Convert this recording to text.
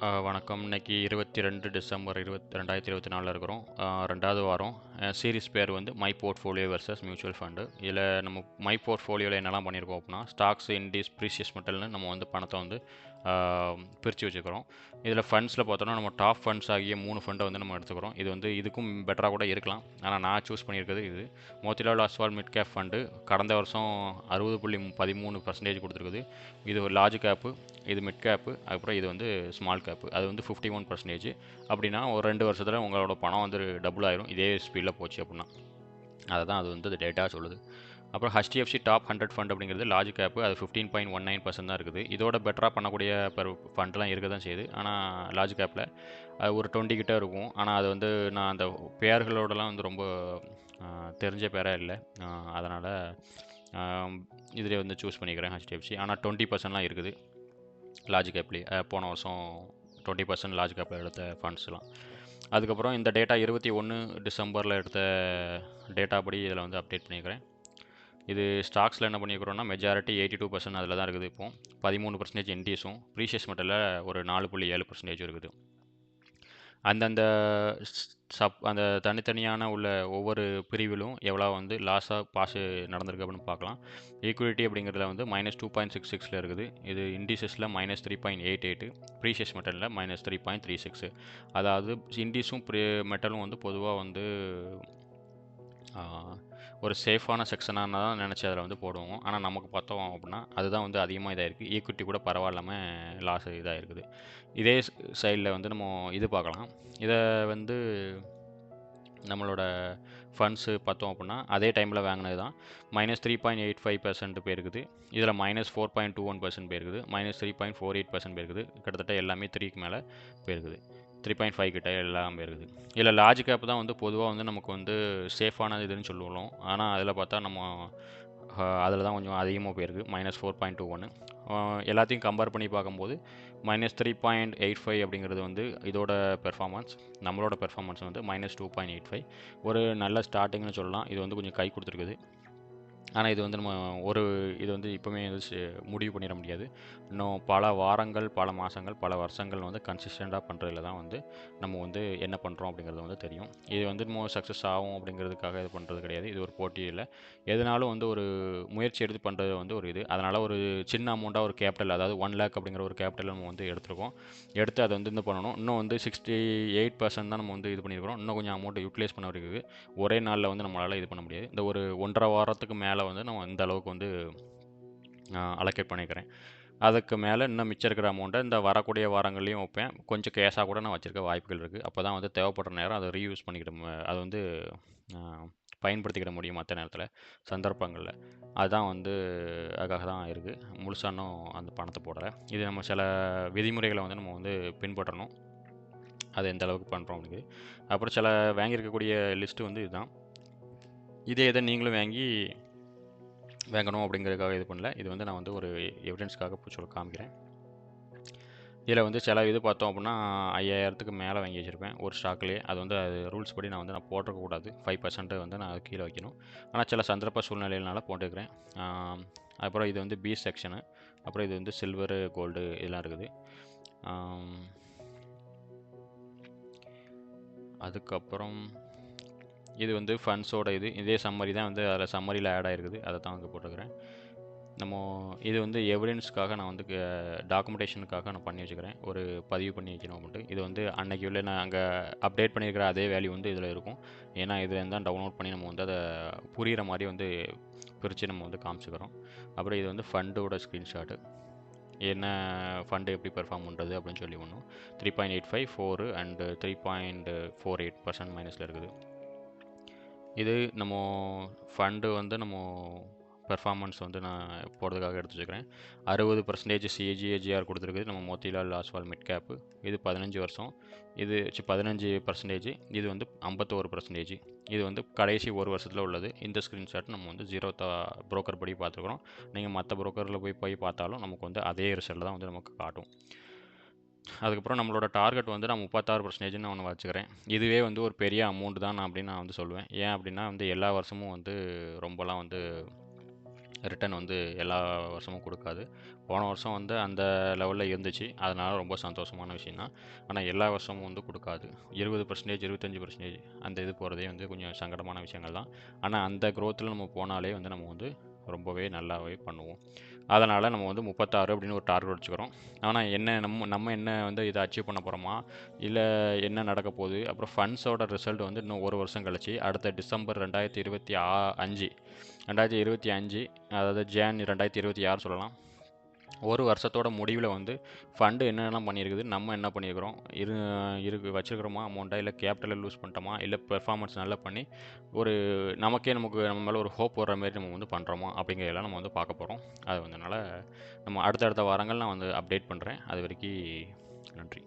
வணக்கம். இன்னைக்கு இருபத்தி ரெண்டு டிசம்பர் இருபத்தி ரெண்டாயிரத்தி இருபத்தி நாலில் இருக்கிறோம். ரெண்டாவது வாரம். சீரிஸ் பேர் வந்து my portfolio versus mutual fund இதில் நம்ம மை போர்ட்ஃபோலியோவில் என்னெல்லாம் பண்ணியிருக்கோம் அப்படின்னா ஸ்டாக்ஸ் இண்டீஸ் ப்ரீசியஸ் மெட்டல்னு நம்ம வந்து பணத்தை வந்து பிரித்து வச்சுக்கிறோம். இதில் ஃபண்ட்ஸில் பார்த்தோன்னா நம்ம டாப் ஃபண்ட்ஸ் ஆகிய மூணு ஃபண்டை வந்து நம்ம எடுத்துக்கிறோம். இது வந்து இதுக்கும் பெட்டராக கூட இருக்கலாம். ஆனால் நான் சூஸ் பண்ணியிருக்கிறது இது. Motilal Oswal mid cap fund கடந்த வருஷம் அறுபது புள்ளி பதிமூணு பர்சன்டேஜ் கொடுத்துருக்குது. இது ஒரு லார்ஜ் கேப்பு இது மிட் கேப்பு அதுக்கப்புறம் இது வந்து ஸ்மால் கேப்பு அது வந்து ஃபிஃப்டி ஒன் பர்சன்டேஜ் அப்படின்னா ஒரு ரெண்டு வருஷத்தில் உங்களோட பணம் வந்து டபுள் ஆயிரும். இதே ஸ்பீடில் போச்சு அப்படின்னா. அதை தான் அது வந்து டேட்டா சொல்லுது. அப்புறம் ஹெச்டிஎஃப்சி டாப் ஹண்ட்ரட் ஃபண்ட் அப்படிங்கிறது லார்ஜ் கேப்பு அது fifteen point one nine percent தான் இருக்குது. இதோட பெட்டராக பண்ணக்கூடிய பெர் ஃபண்ட்லாம் இருக்க தான் செய்யுது. ஆனால் லார்ஜ் கேப்பில் அது ஒரு டுவெண்ட்டி கிட்டே இருக்கும். ஆனால் அது வந்து நான் அந்த பேர்களோடலாம் வந்து ரொம்ப தெரிஞ்ச பேராக இல்லை. அதனால் இதில் வந்து சூஸ் பண்ணிக்கிறேன் ஹெச்டிஎஃப்சி ஆனால் டுவெண்ட்டி பர்சன்ட்லாம் இருக்குது. லார்ஜ் கேப்லேயே போன வருஷம் டுவெண்ட்டி பர்சன்ட் லார்ஜ் கேப்பில் எடுத்த ஃபண்ட்ஸ்லாம் அதுக்கப்புறம் இந்த டேட்டா இருபத்தி ஒன்று டிசம்பரில் எடுத்த டேட்டா படி இதில் வந்து அப்டேட் பண்ணிக்கிறேன். இது ஸ்டாக்ஸில் என்ன பண்ணிக்கிறோன்னா மெஜாரிட்டி எயிட்டி டூ பர்சன்ட் அதில் தான் இருக்குது இப்போ. பதிமூணு பர்சன்டேஜ் இண்டீஸும் ப்ரீஷியஸ் மெட்டலில் ஒரு நாலு புள்ளி ஏழு பர்சன்டேஜ் இருக்குது. அந்தந்த சப் அந்த தனித்தனியான உள்ள ஒவ்வொரு பிரிவிலும் எவ்வளோ வந்து லாஸாக பாஸு நடந்திருக்கு அப்படின்னு பார்க்கலாம். ஈக்குவிட்டி அப்படிங்கிறதுல வந்து மைனஸ் டூ பாயிண்ட் சிக்ஸ் சிக்ஸில் இருக்குது. இது இண்டிசஸில் minus three point eight eight precious மெட்டலில் minus three point three six அதாவது இண்டீஸும் ப்ரீ மெட்டலும் வந்து பொதுவாக வந்து ஒரு சேஃபான செக்ஷனாக தான் நினச்சி அதில் வந்து போடுவோம். ஆனால் நமக்கு பார்த்தோம் அப்படின்னா அதுதான் வந்து அதிகமாக இதாக இருக்குது ஈக்விட்டி கூட பரவாயில்லாமல் லாஸ் இதாக இருக்குது இதே சைடில் வந்து நம்ம இது பார்க்கலாம். இதை வந்து நம்மளோட ஃபண்ட்ஸு பார்த்தோம் அப்படின்னா அதே டைமில் வாங்கினது தான். Minus three point eight five percent போயிருக்குது. இதில் minus four point two one percent போயிருக்குது. Minus three point four eight percent போயிருக்குது. கிட்டத்தட்ட எல்லாமே த்ரீக்கு மேலே போயிருக்குது. த்ரீ பாயிண்ட் ஃபைவ் கிட்ட எல்லாமே இருக்குது. இதில் லார்ஜ் கேப் தான் வந்து பொதுவாக வந்து நமக்கு வந்து சேஃபான இதுன்னு சொல்லுவோம். ஆனால் அதில் பார்த்தா நம்ம அதில் தான் கொஞ்சம் அதிகமாக போயிருக்கு. மைனஸ் ஃபோர் பாயிண்ட் டூ ஒன்று எல்லாத்தையும் கம்பேர் பண்ணி பார்க்கும்போது minus three point eight five அப்படிங்கிறது வந்து இதோட பெர்ஃபார்மன்ஸ் நம்மளோட பெர்ஃபார்மன்ஸ் வந்து minus two point eight five ஒரு நல்ல ஸ்டார்டிங்னு சொல்லலாம். இது வந்து கொஞ்சம் கை கொடுத்துருக்குது. ஆனால் இது வந்து நம்ம ஒரு இது வந்து இப்போவுமே வந்து முடிவு பண்ணிட முடியாது. இன்னும் பல வாரங்கள் பல மாதங்கள் பல வருஷங்கள் வந்து கன்சிஸ்டண்ட்டாக பண்ணுறதுல தான் வந்து நம்ம வந்து என்ன பண்ணுறோம் அப்படிங்கிறது வந்து தெரியும். இது வந்து நம்ம சக்ஸஸ் ஆகும் அப்படிங்கிறதுக்காக இது பண்ணுறது கிடையாது. இது ஒரு போட்டி இல்லை. எதுனாலும் வந்து ஒரு முயற்சி எடுத்து பண்ணுறது வந்து ஒரு இது. அதனால் ஒரு சின்ன அமௌண்ட்டாக ஒரு கேபிட்டல் அதாவது ஒன் லேக் அப்படிங்கிற ஒரு கேபிட்டல் நம்ம வந்து எடுத்துருக்கோம். எடுத்து அதை வந்து இது பண்ணணும். இன்னும் வந்து சிக்ஸ்டி எயிட் பர்சன்ட் தான் நம்ம வந்து இது பண்ணியிருக்கிறோம். இன்னும் கொஞ்சம் அமௌண்ட்டை யூட்டிலைஸ் பண்ண இருக்குது. ஒரே நாளில் வந்து நம்மளால் இது பண்ண முடியாது. இந்த ஒரு ஒன்றரை வாரத்துக்கு மேலே வந்து நம்ம இந்த அளவுக்கு வந்து அலோகேட் பண்ணிக்கிறேன். அதுக்கு மேலே இன்னும் மிச்சம் இருக்கிற அமௌண்ட்டை இந்த வரக்கூடிய வாரங்கள்லையும் வைப்பேன். கொஞ்சம் கேஷாக கூட நான் வச்சுருக்க வாய்ப்புகள் இருக்குது அப்போ தான் வந்து தேவைப்படுற நேரம் அதை ரீயூஸ் பண்ணிக்கிட அது அதை வந்து பயன்படுத்திக்கிட முடியும் மற்ற நேரத்தில் சந்தர்ப்பங்களில். அதுதான் வந்து அதுக்காக தான் இருக்குது முழுசா இன்னும் அந்த பணத்தை போடலை. இது நம்ம சில விதிமுறைகளை வந்து நம்ம வந்து பின்பற்றணும். அது எந்த அளவுக்கு பண்ணுறோம் அப்படின்னு அப்புறம் சில வாங்கியிருக்கக்கூடிய லிஸ்ட்டு வந்து இதுதான். இதே இதை நீங்களும் வாங்கி வாங்கணும் அப்படிங்கிறதுக்காக இது பண்ணல. இது வந்து நான் வந்து ஒரு எவிடன்ஸ்க்காக சொல்ல காமிக்கிறேன். இதில் வந்து சில இது பார்த்தோம் அப்படின்னா ஐயாயிரத்துக்கு மேலே வாங்கி வச்சுருப்பேன். ஒரு ஸ்டாக்லேயே அது வந்து அது ரூல்ஸ் படி நான் வந்து நான் போட்டிருக்கக்கூடாது. ஃபைவ் பர்சன்ட் வந்து நான் அது கீழே வைக்கணும். ஆனால் சில சந்தர்ப்ப சூழ்நிலையினால போட்டுக்கிறேன். அப்புறம் இது வந்து பி செக்ஷனு அப்புறம் இது வந்து சில்வரு கோல்டு இதெல்லாம் இருக்குது. அதுக்கப்புறம் இது வந்து ஃபண்ட்ஸோட இது. இதே சம்மரி தான் வந்து அதில் சம்மரியில் ஆட் ஆகிருக்குது அதை தான் அங்கே போட்டுக்கிறேன் நம்ம இது வந்து எவிடன்ஸ்க்காக நான் வந்து டாக்குமெண்டேஷனுக்காக நான் பண்ணி வச்சுக்கிறேன். ஒரு பதிவு பண்ணி வைக்கணும் அப்படின்ட்டு. இது வந்து அன்னைக்கு உள்ள நான் அங்கே அப்டேட் பண்ணியிருக்கிற அதே வேல்யூ வந்து இதில் இருக்கும். ஏன்னா இதில் தான் டவுன்லோட் பண்ணி நம்ம வந்து அதை புரிகிற மாதிரி வந்து பிரித்து நம்ம வந்து காமிச்சுக்கிறோம். அப்புறம் இது வந்து ஃபண்டோட ஸ்க்ரீன்ஷாட்டு என்ன ஃபண்டு எப்படி பெர்ஃபார்ம் பண்ணுறது அப்படின்னு சொல்லி ஒன்றும் three point eight five four and three point four eight percent மைனஸில் இருக்குது. இது நம்ம ஃபண்டு வந்து நம்ம பெர்ஃபார்மன்ஸ் வந்து நான் போகிறதுக்காக எடுத்து வச்சுக்கிறேன். அறுபது பர்சன்டேஜ் சிஜிஏஜிஆர் கொடுத்துருக்குது. நம்ம மோத்திலால் ஆஸ்வால் மிட் கேப்பு இது பதினஞ்சு வருஷம். இது பதினஞ்சு பர்சன்டேஜ் இது வந்து ஐம்பத்தோரு பர்சன்டேஜ் இது வந்து கடைசி ஒரு வருஷத்தில் உள்ளது. இந்த ஸ்க்ரீன்ஷாட் நம்ம வந்து ஜீரோ த புரோக்கர் படி பார்த்துருக்குறோம் நீங்கள் மற்ற புரோக்கரில் போய் போய் பார்த்தாலும் நமக்கு வந்து அதே ரிசல்ட் தான் வந்து நமக்கு காட்டும். அதுக்கப்புறம் நம்மளோட டார்கெட் வந்து நான் முப்பத்தாறு பர்சன்டேஜ்னு நான் ஒன்று வச்சுக்கிறேன். இதுவே வந்து ஒரு பெரிய அமௌண்ட் தான் நான் அப்படின்னு நான் வந்து சொல்லுவேன். ஏன் அப்படின்னா வந்து எல்லா வருஷமும் வந்து ரொம்பலாம் வந்து ரிட்டர்ன் வந்து எல்லா வருஷமும் கொடுக்காது. போன வருஷம் வந்து அந்த லெவலில் இருந்துச்சு. அதனால் ரொம்ப சந்தோஷமான விஷயம் தான் ஆனால் எல்லா வருஷமும் வந்து கொடுக்காது. இருபது பர்சன்டேஜ் இருபத்தஞ்சி பர்சன்டேஜ் அந்த இது போகிறதே வந்து கொஞ்சம் சங்கடமான விஷயங்கள் தான். ஆனால் அந்த க்ரோத்தில் நம்ம போனாலே வந்து நம்ம வந்து ரொம்பவே நல்லாவே பண்ணுவோம். அதனால் நம்ம வந்து முப்பத்தாறு அப்படின்னு ஒரு டார்கெட் வச்சுக்கிறோம். ஆனால் என்ன நம்ம நம்ம என்ன வந்து இதை அச்சீவ் பண்ண போகிறோமா இல்லை என்ன நடக்க போகுது? அப்புறம் ஃபண்ட்ஸோட ரிசல்ட் வந்து இன்னும் ஒரு வருஷம் கழிச்சு அடுத்த டிசம்பர் ரெண்டாயிரத்தி இருபத்தி ஆ அஞ்சு. ரெண்டாயிரத்தி இருபத்தி அஞ்சு அதாவது ஜேன் ரெண்டாயிரத்தி இருபத்தி ஆறு சொல்லலாம். ஒரு வருஷத்தோட முடிவில் வந்து ஃபண்டு என்னென்ன பண்ணியிருக்குது நம்ம என்ன பண்ணியிருக்கிறோம் இரு இருக்கு வச்சுருக்கிறோமா அமௌண்ட்டாக இல்லை கேபிட்டலை லூஸ் பண்ணிட்டோமா இல்லை பெர்ஃபார்மன்ஸ் நல்லா பண்ணி ஒரு நமக்கே நமக்கு நம்ம மேலே ஒரு ஹோப் வர்ற மாதிரி நம்ம வந்து பண்ணுறோமா அப்படிங்கிறதெல்லாம் நம்ம வந்து பார்க்க போகிறோம் அது வந்தனால நம்ம அடுத்தடுத்த வாரங்கள் நான் வந்து அப்டேட் பண்ணுறேன் அது வரைக்கும் நன்றி.